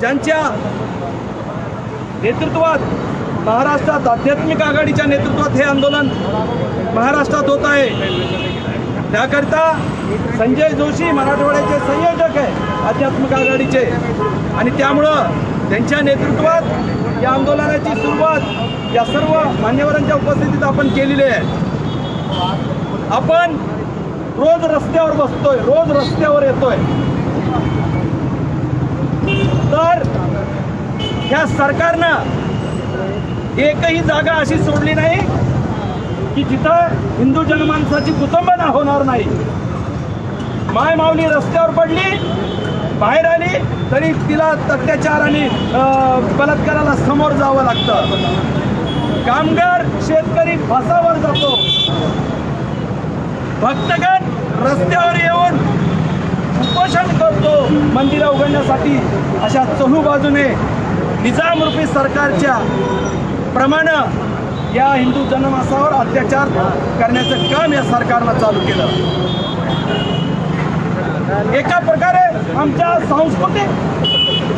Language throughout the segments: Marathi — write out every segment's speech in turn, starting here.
ज्यांच्या नेतृत्वात महाराष्ट्रात आध्यात्मिक आघाडीच्या नेतृत्वात हे आंदोलन महाराष्ट्रात होत आहे. त्याकरिता संजय जोशी मराठवाड्याचे संयोजक आहे आध्यात्मिक आघाडीचे. आणि त्यामुळं त्यांच्या नेतृत्वात या आंदोलनाची सुरुवात या सर्व मान्यवरांच्या उपस्थितीत आपण केलेली आहे. आपण रोज रस्त्यावर बसतोय रोज रस्त्यावर येतोय. तर ह्या सरकारनं एकही जागा अशी सोडली नाही की जिथं हिंदू जनमानसाची कुटुंबना होणार नाही. माय माऊली रस्त्यावर पडली बाहेर आली तरी तिला अत्याचार आणि अं, बलात्काराला समोर जावं लागतं. कामगार शेतकरी फसावर जातो. भक्तगण रस्त्यावर येऊन मंदिरं उघडण्यासाठी अशा चहू बाजूने निजामरूपी सरकारच्या प्रमाणं या हिंदू जनमासावर अत्याचार करण्याचं काम या सरकारनं चालू केलं. एका प्रकारे आमच्या सांस्कृतिक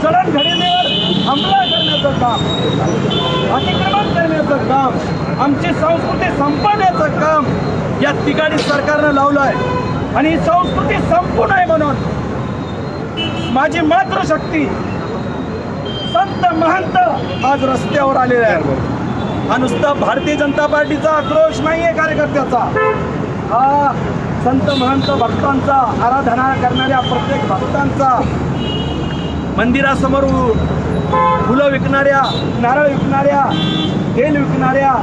जडणघडणीवर हमला करण्याचं काम अतिक्रमण करण्याचं काम आमची संस्कृती संपवण्याचं काम या ठिकाणी सरकारनं लावलं आहे आणि ही संस्कृती संपू नये म्हणून माझी मातृशक्ती. संत महंत आज रस्त्यावर आलेले आहेत. हा नुसता भारतीय जनता पार्टीचा आक्रोश नाहीये कार्यकर्त्याचा. हा संत महंत भक्तांचा आराधना करणाऱ्या प्रत्येक भक्तांचा. मंदिरासमोर फुलं विकणाऱ्या नारळ विकणाऱ्या तेल विकणाऱ्या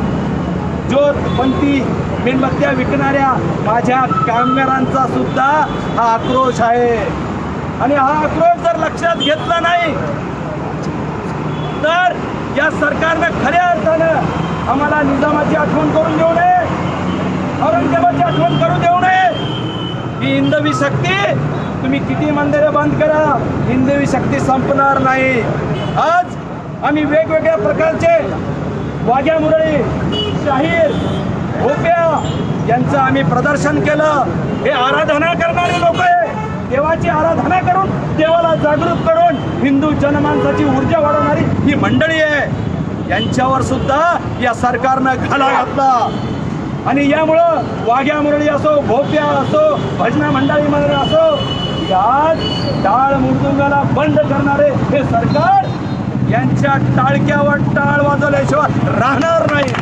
ज्योत पंथी मेणबत्त्या विकणाऱ्या माझ्या कामगारांचा सुद्धा हा आक्रोश आहे. आणि हा आक्रोश जर लक्षात घेतला नाही तर या सरकारनं खऱ्या अर्थानं आम्हाला निजामाची आठवण करून देऊ नये औरंगजेबाची आठवण करू देऊ नये. ही हिंदवी शक्ती तुम्ही किती मंदिरे बंद करा हिंदवी शक्ती संपणार नाही. आज आम्ही वेगवेगळ्या प्रकारचे वाघ्या मुरळी शाहीर भोप्या यांचं आम्ही प्रदर्शन केलं. हे आराधना करणारे लोक आहे देवाची आराधना करून देवाला जागृत करून हिंदू जनमानसाची ऊर्जा वाढवणारी ही मंडळी आहे. यांच्यावर सुद्धा या सरकारनं घाला घातला. आणि यामुळं वाघ्या मुरळी असो भोप्या असो भजना मंडळी मंडळी असो आज टाळ मृदुंगाला बंद करणारे हे सरकार यांच्या टाळक्यावर टाळ वाजवल्याशिवाय राहणार नाही.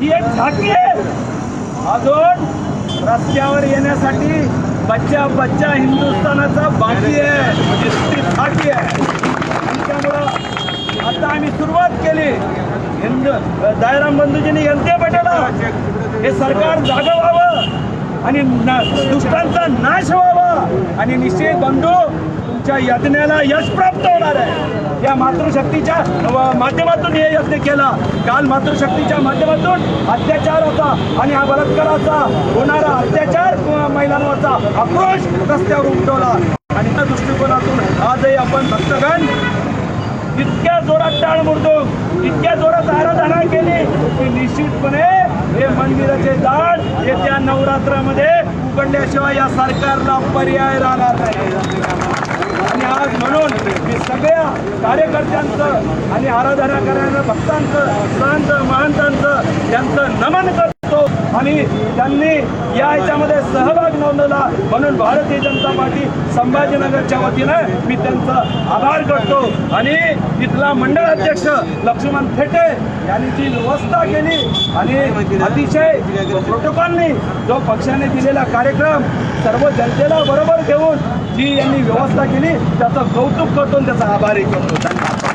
ही एक झाकी आहे. अजून रस्त्यावर येण्यासाठी बच्चा बच्चा हिंदुस्थानाचा बाकी आहे. ती झाकी आहे. त्यामुळं आता आम्ही सुरुवात केली. हिंदू दायराम बंधूजींनी यंत्रे पटेला. हे सरकार जागं व्हावं आणि ना- दुष्टांचा नाश व्हावा. आणि निश्चित बंधू तुमच्या यज्ञाला यश प्राप्त होणार आहे. या मातृशक्तीच्या माध्यमातून हे यज्ञ केला. काल मातृशक्तीच्या माध्यमातून अत्याचार होता आणि हा बलात्काराचा होणारा अत्याचार महिलांवरचा आक्रोश रस्त्यावर उमटवला. आणि त्या दृष्टिकोनातून आजही आपण भक्तगण इतक्या जोरात टाळ मुरतो इतक्या जोरात आराधना केली की निश्चितपणे हे मंदिराचे दार येत्या नवरात्रामध्ये उघडल्याशिवाय या सरकारला पर्याय राहणार नाही. आणि आज म्हणून मी सगळ्या कार्यकर्त्यांचं आणि आराधना करणाऱ्या भक्तांचं संत महंतांचं यांचं नमन करतो आणि त्यांनी या याच्यामध्ये सहभाग नोंदवला. म्हणून भारतीय जनता पार्टी संभाजीनगरच्या वतीनं मी त्यांचं आभार करतो. आणि इथला मंडळ अध्यक्ष लक्ष्मण फेटे यांनी जी व्यवस्था केली आणि अतिशय प्रोटोकॉलनी जो पक्षाने दिलेला कार्यक्रम सर्व जनतेला बरोबर घेऊन जी यांनी व्यवस्था केली त्याचं कौतुक करतो त्याचा आभारी करतो. धन्यवाद.